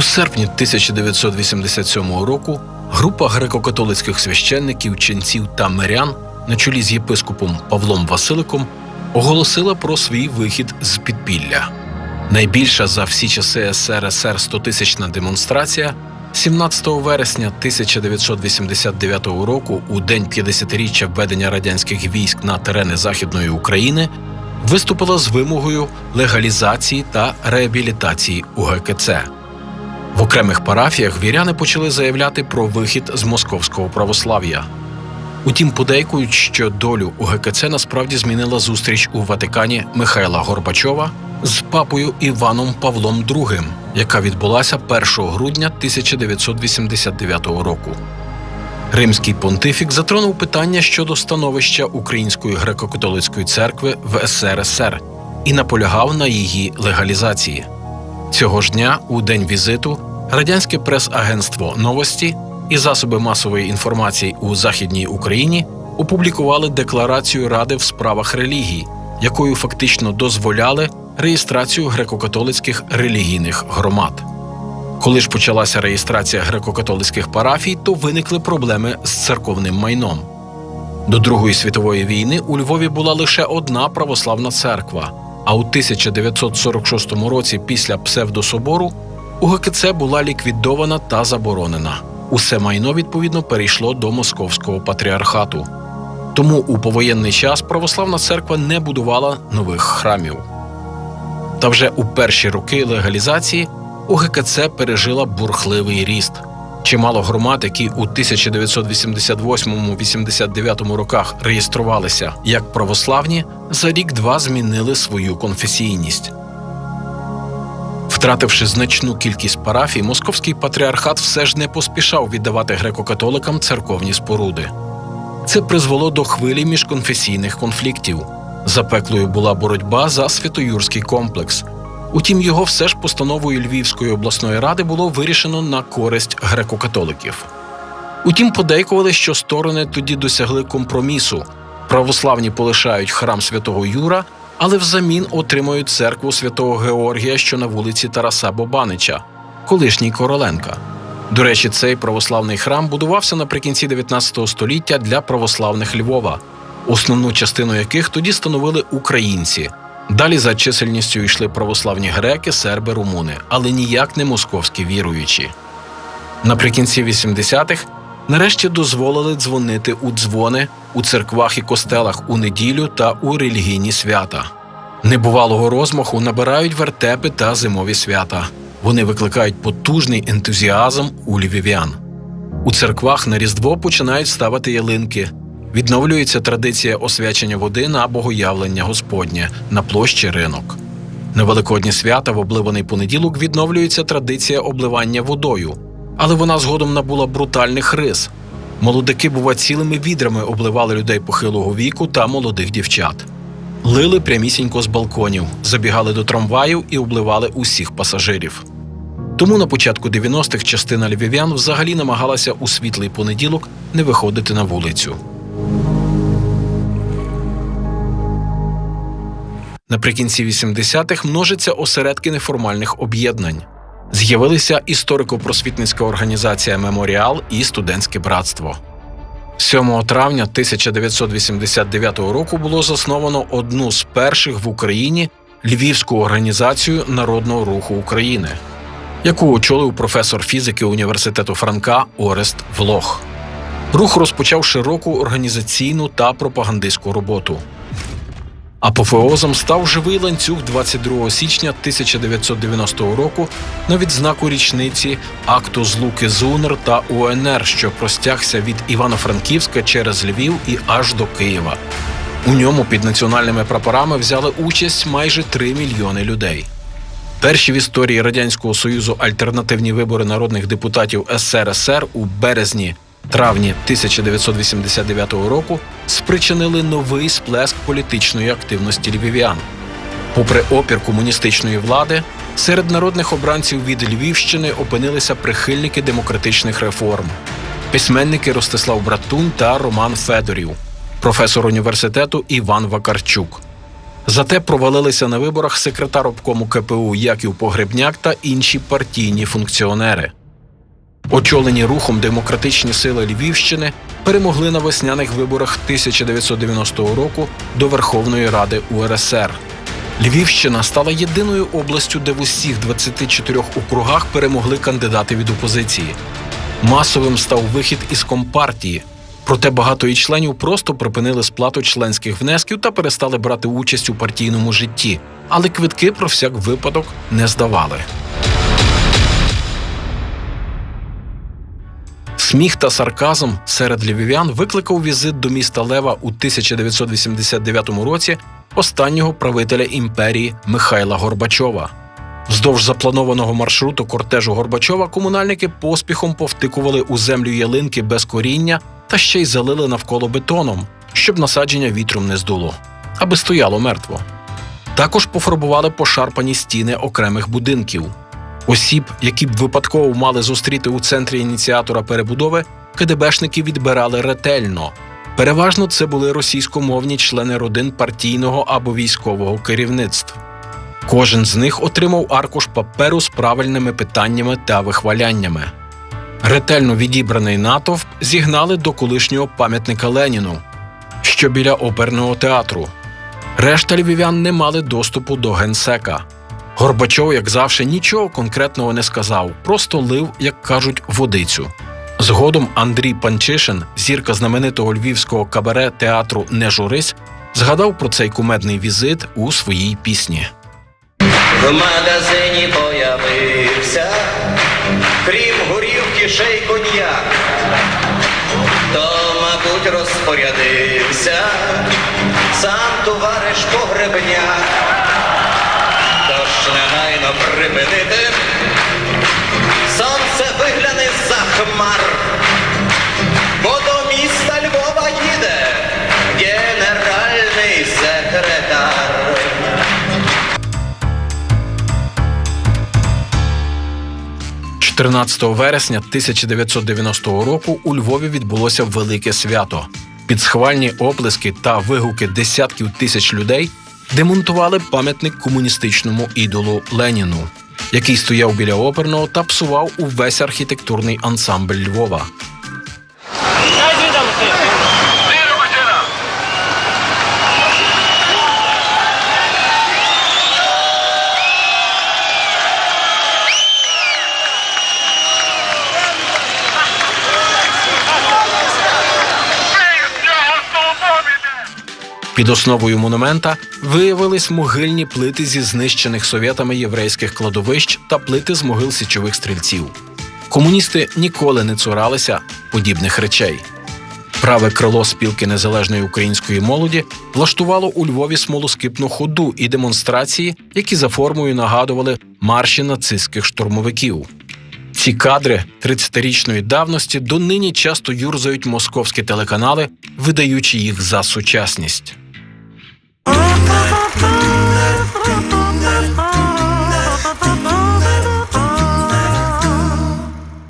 У серпні 1987 року група греко-католицьких священників, ченців та мирян на чолі з єпископом Павлом Василиком оголосила про свій вихід з підпілля. Найбільша за всі часи СРСР 100-тисячна демонстрація 17 вересня 1989 року, у день 50-річчя введення радянських військ на терени Західної України, виступила з вимогою легалізації та реабілітації УГКЦ. В окремих парафіях віряни почали заявляти про вихід з московського православ'я. Утім, подейкують, що долю УГКЦ насправді змінила зустріч у Ватикані Михайла Горбачова з папою Іваном Павлом II, яка відбулася 1 грудня 1989 року. Римський понтифік затронув питання щодо становища Української греко-католицької церкви в СРСР і наполягав на її легалізації. Цього ж дня, у день візиту, радянське прес-агентство Новості і засоби масової інформації у Західній Україні опублікували декларацію Ради в справах релігій, якою фактично дозволяли реєстрацію греко-католицьких релігійних громад. Коли ж почалася реєстрація греко-католицьких парафій, то виникли проблеми з церковним майном. До Другої світової війни у Львові була лише одна православна церква. А у 1946 році, після псевдособору, УГКЦ була ліквідована та заборонена. Усе майно відповідно перейшло до московського патріархату. Тому у повоєнний час православна церква не будувала нових храмів. Та вже у перші роки легалізації УГКЦ пережила бурхливий ріст. Чимало громад, які у 1988-89 роках реєструвалися як православні, за рік-два змінили свою конфесійність. Втративши значну кількість парафій, московський патріархат все ж не поспішав віддавати греко-католикам церковні споруди. Це призвело до хвилі міжконфесійних конфліктів. Запеклою була боротьба за святоюрський комплекс. Утім, його все ж постановою Львівської обласної ради було вирішено на користь греко-католиків. Утім, подейкували, що сторони тоді досягли компромісу. Православні полишають храм святого Юра, але взамін отримують церкву святого Георгія, що на вулиці Тараса Бобанича, колишній Короленка. До речі, цей православний храм будувався наприкінці 19 століття для православних Львова, основну частину яких тоді становили українці. Далі за чисельністю йшли православні греки, серби, румуни, але ніяк не московські віруючі. Наприкінці 80-х нарешті дозволили дзвонити у дзвони у церквах і костелах у неділю та у релігійні свята. Небувалого розмаху набирають вертепи та зимові свята. Вони викликають потужний ентузіазм у львів'ян. У церквах на Різдво починають ставити ялинки. Відновлюється традиція освячення води на богоявлення Господнє на площі ринок. На Великодні свята в обливаний понеділок відновлюється традиція обливання водою, але вона згодом набула брутальних рис. Молодики, бува, цілими відрами обливали людей похилого віку та молодих дівчат. Лили прямісінько з балконів, забігали до трамваїв і обливали усіх пасажирів. Тому на початку 90-х частина львів'ян взагалі намагалася у світлий понеділок не виходити на вулицю. Наприкінці 80-х множаться осередки неформальних об'єднань. З'явилися історико-просвітницька організація Меморіал і студентське братство. 7 травня 1989 року було засновано одну з перших в Україні Львівську організацію Народного руху України, яку очолив професор фізики університету Франка Орест Влох. Рух розпочав широку організаційну та пропагандистську роботу. Апофеозом став живий ланцюг 22 січня 1990 року на відзнаку річниці акту злуки ЗУНР та УНР, що простягся від Івано-Франківська через Львів і аж до Києва. У ньому під національними прапорами взяли участь майже 3 мільйони людей. Перші в історії Радянського Союзу альтернативні вибори народних депутатів СРСР у березні травні 1989 року спричинили новий сплеск політичної активності львів'ян. Попри опір комуністичної влади, серед народних обранців від Львівщини опинилися прихильники демократичних реформ, письменники Ростислав Братун та Роман Федорів, професор університету Іван Вакарчук. Зате провалилися на виборах секретар обкому КПУ Яків Погребняк та інші партійні функціонери. Очолені рухом демократичні сили Львівщини перемогли на весняних виборах 1990 року до Верховної Ради УРСР. Львівщина стала єдиною областю, де в усіх 24 округах перемогли кандидати від опозиції. Масовим став вихід із компартії. Проте багато її членів просто припинили сплату членських внесків та перестали брати участь у партійному житті, але квитки про всяк випадок не здавали. Сміх та сарказм серед львів'ян викликав візит до міста Лева у 1989 році останнього правителя імперії Михайла Горбачова. Вздовж запланованого маршруту кортежу Горбачова комунальники поспіхом повтикували у землю ялинки без коріння та ще й залили навколо бетоном, щоб насадження вітром не здуло, аби стояло мертво. Також пофарбували пошарпані стіни окремих будинків. Осіб, які б випадково мали зустріти у центрі ініціатора перебудови, КДБшники відбирали ретельно. Переважно це були російськомовні члени родин партійного або військового керівництв. Кожен з них отримав аркуш паперу з правильними питаннями та вихваляннями. Ретельно відібраний натовп зігнали до колишнього пам'ятника Леніну, що біля оперного театру. Решта львів'ян не мали доступу до генсека. Горбачов, як завжди, нічого конкретного не сказав, просто лив, як кажуть, водицю. Згодом Андрій Панчишин, зірка знаменитого львівського кабаре театру Не журись, згадав про цей кумедний візит у своїй пісні. В магазині появився, крім горівки, ще й коньяк. То, мабуть, розпорядився сам товариш погребняк. Припинити, сонце вигляне за хмар, бо до міста Львова їде генеральний секретар. 14 вересня 1990 року у Львові відбулося велике свято. Під схвальні оплески та вигуки десятків тисяч людей демонтували пам'ятник комуністичному ідолу Леніну, який стояв біля оперного та псував увесь архітектурний ансамбль Львова. Під основою монумента виявились могильні плити зі знищених совєтами єврейських кладовищ та плити з могил січових стрільців. Комуністи ніколи не цуралися подібних речей. Праве крило спілки незалежної української молоді влаштувало у Львові смолоскипну ходу і демонстрації, які за формою нагадували марші нацистських штурмовиків. Ці кадри 30-річної давності донині часто юрзають московські телеканали, видаючи їх за сучасність. Oh, oh, oh, oh.